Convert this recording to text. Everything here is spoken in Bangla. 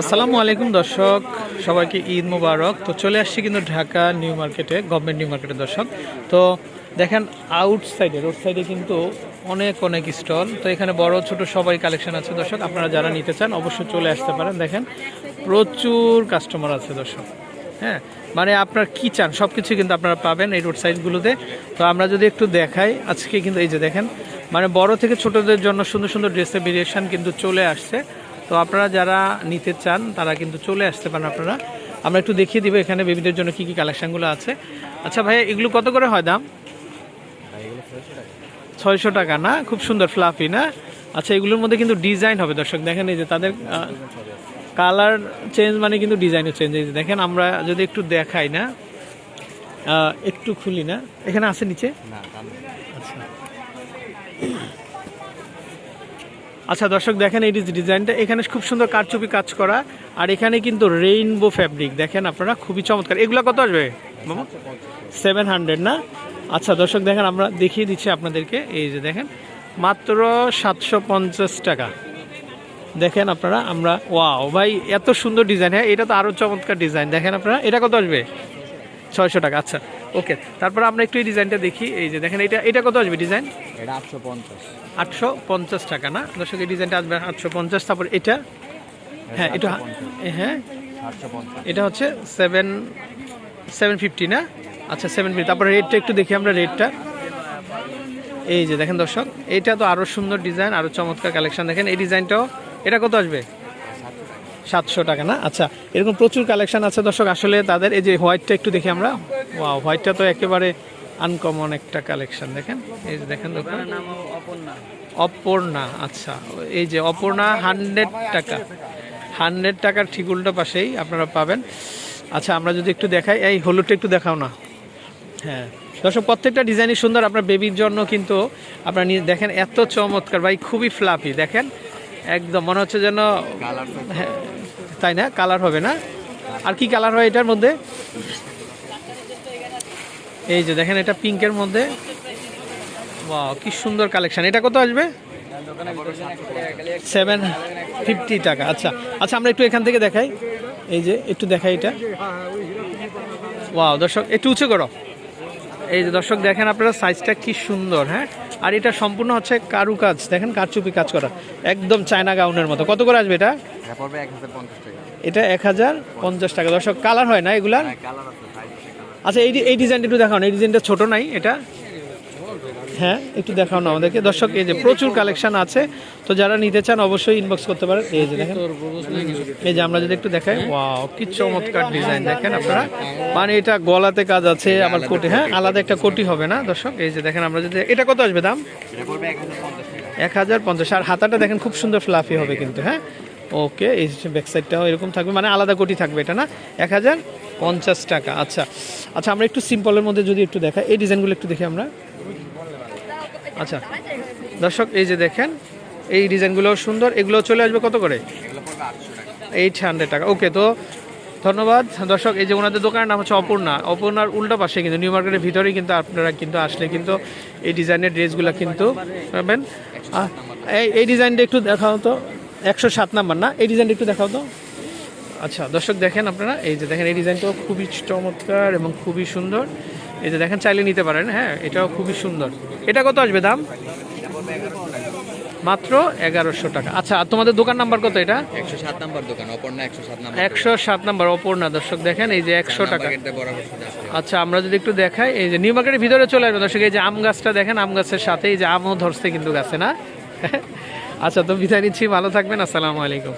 আসসালামু আলাইকুম দর্শক, সবাইকে ঈদ মুবারক। তো চলে আসছি কিন্তু ঢাকা নিউ মার্কেটে, গভর্নমেন্ট নিউ মার্কেটে দর্শক। তো দেখেন আউট সাইডে রোড সাইডে কিন্তু অনেক অনেক স্টল তো এখানে বড়, ছোট সবাই কালেকশন আছে দর্শক। আপনারা যারা নিতে চান, অবশ্যই চলে আসতে পারেন। দেখেন, প্রচুর কাস্টমার আছে দর্শক। হ্যাঁ মানে আপনার কি চান সব কিছু কিন্তু আপনারা পাবেন এই রোড সাইডগুলোতে তো আমরা যদি একটু দেখাই, আজকে কিন্তু এই যে দেখেন মানে বড় থেকে ছোটদের জন্য সুন্দর সুন্দর ড্রেসের ভেরিয়েশন কিন্তু চলে আসছে। তো আপনারা যারা নিতে চান তারা কিন্তু চলে আসতে পারেন আপনারা। আমরা একটু দেখিয়ে দিব এখানে বেবিদের জন্য কি কি কালেকশনগুলো আছে। আচ্ছা ভাই এগুলো কত করে হয় দাম? ছয়শো টাকা না? খুব সুন্দর ফ্লাফি না? আচ্ছা এগুলোর মধ্যে কিন্তু ডিজাইন হবে দর্শক। দেখেন এই যে তাদের কালার চেঞ্জ মানে কিন্তু ডিজাইনও চেঞ্জ যে দেখেন আমরা যদি একটু দেখাই না? একটু খুলি না? এখানে আছে নিচে? আচ্ছা। আচ্ছা দর্শক, দেখেন এই ডিজাইনটা, এখানে খুব সুন্দর কারচুপি কাজ করা, আর এখানে কিন্তু রেইনবো ফ্যাব্রিক দেখেন আপনারা, খুবই চমৎকার। এগুলো কত আসবে সেভেন হান্ড্রেড না? আচ্ছা দর্শক, দেখেন, আমরা দেখিয়ে দিচ্ছি আপনাদেরকে, এই যে দেখেন, মাত্র সাতশো পঞ্চাশ টাকা। দেখেন আপনারা, আমরা ওয়াও ভাই, এত সুন্দর ডিজাইন হ্যাঁ এটা তো আরও চমৎকার ডিজাইন। দেখেন আপনারা, এটা কত আসবে? ছয়শো টাকা আচ্ছা। ওকে তারপর আমরা একটু এই ডিজাইনটা দেখি। এই যে দেখেন এটা এটা কত আসবে ডিজাইন? এটা আটশো পঞ্চাশ। আটশো পঞ্চাশ টাকা না? দর্শক এই ডিজাইনটা আসবে আটশো পঞ্চাশ তারপর এটা হ্যাঁ এটা হ্যাঁ। এটা হচ্ছে সেভেন সেভেন ফিফটি না? আচ্ছা সেভেন ফিফটি। তারপরে রেটটা একটু দেখি আমরা রেটটা। এই যে দেখেন দর্শক এইটা তো আরও সুন্দর ডিজাইন আরও চমৎকার কালেকশন। দেখেন এই ডিজাইনটাও এটা কত আসবে? সাতশো টাকা না? আচ্ছা এরকম প্রচুর কালেকশন আছে দর্শক। আসলে তাদের এই যে হোয়াইটটা একটু দেখি আমরা। ওয়াও হোয়াইটটা তো একেবারে আনকমন একটা কালেকশন দেখেন? এই যে দেখেন অপর্ণা। আচ্ছা। এই যে অপর্ণা হান্ড্রেড টাকা। হান্ড্রেড টাকার ঠিক উল্টো পাশেই আপনারা পাবেন। আচ্ছা আমরা যদি একটু দেখাই এই হলুদটা একটু দেখাও না। হ্যাঁ। দর্শক প্রত্যেকটা ডিজাইনই সুন্দর। আপনার বেবির জন্য কিন্তু আপনারা দেখেন এত চমৎকার। ভাই খুবই ফ্লাফি দেখেন? একদম মনে হচ্ছে যেন হ্যাঁ, তাই না? কালার হবে না? আর কি কালার হয় এটার মধ্যে? এই যে দেখেন এটা পিঙ্কের মধ্যে। বাহ কি সুন্দর কালেকশন এটা কত আসবে? সেভেন ফিফটি টাকা। আচ্ছা আচ্ছা আমরা একটু এখান থেকে দেখাই। এই যে একটু দেখাই এটা। ওয়াও দর্শক একটু উঁচু করো। এই যে দর্শক দেখেন আপনারা সাইজটা কি সুন্দর হ্যাঁ? আর এটা সম্পূর্ণ হচ্ছে কারু কাজ দেখেন কারচুপি কাজ করা। একদম চায়না গাউনের মতো। কত করে আসবে এটা? এটা এক হাজার পঞ্চাশ টাকা। দর্শক কালার হয় না এগুলার? হ্যাঁ। আচ্ছা এই এই ডিজাইনটা একটু দেখান। এই ডিজাইনটা ছোট নাই এটা? হ্যাঁ একটু দেখাও না আমাদেরকে। দর্শক, এই যে প্রচুর কালেকশন আছে। তো যারা নিতে চান, অবশ্যই ইনবক্স করতে পারেন। এই যে দেখেন। এই যে আমরা যদি একটু দেখাই ওয়াও কি চমৎকার ডিজাইন দেখেন আপনারা? মানে এটা গলাতে কাজ আছে, আবার কোটি হ্যাঁ আলাদা একটা কোটি হবে না, দর্শক? এই যে দেখেন, আমরা যদি এটা কত আসবে দাম? এক হাজার পঞ্চাশ। আর হাতাটা দেখেন, খুব সুন্দর ফ্লাফি হবে কিন্তু হ্যাঁ? ওকে এই ব্যাক সাইডটাও এরকম থাকবে মানে আলাদা কোটি থাকবে এটা না? এক হাজার পঞ্চাশ টাকা আচ্ছা। আচ্ছা আমরা একটু সিম্পলের মধ্যে যদি একটু দেখাই, এই ডিজাইনগুলো একটু দেখি আমরা। আচ্ছা। দর্শক, এই যে দেখেন, এই ডিজাইনগুলো সুন্দর। এগুলো চলে আসবে কত করে? এইট হান্ড্রেড টাকা। ওকে, তো ধন্যবাদ। দর্শক, এই যে ওনাদের দোকানের নাম হচ্ছে অপর্ণা। অপর্ণার উল্টা পাশে কিন্তু নিউ মার্কেটের ভিতরেই কিন্তু আপনারা কিন্তু আসলে কিন্তু এই ডিজাইনের ড্রেসগুলো কিন্তু পাবেন। এই এই ডিজাইনটা একটু দেখাও তো। একশো সাত নাম্বার না? এই ডিজাইনটা একটু দেখাও তো। আচ্ছা দর্শক দেখেন আপনারা। এই যে দেখেন, এই ডিজাইনটাও খুবই চমৎকার এবং খুবই সুন্দর। এই যে দেখেন চাইলে নিতে পারেন। হ্যাঁ এটাও খুবই সুন্দর। এটা কত আসবে দাম? মাত্র এগারোশো টাকা। আচ্ছা আর তোমাদের দোকান নাম্বার কত এটা? একশো সাত নাম্বার দোকান অপর্ণা একশো সাত নাম্বার একশো সাত নাম্বার অপর্ণা। দর্শক দেখেন এই যে একশো টাকা। আচ্ছা আমরা যদি একটু দেখাই এই যে নিউ মার্কেটের ভিতরে চলে আসবে দর্শক এই যে আম গাছটা দেখেন আম গাছের সাথে এই যে আমও ধরছে কিন্তু গাছে না? আচ্ছা তো বিদায় নিচ্ছি ভালো থাকবেন আসসালামু আলাইকুম।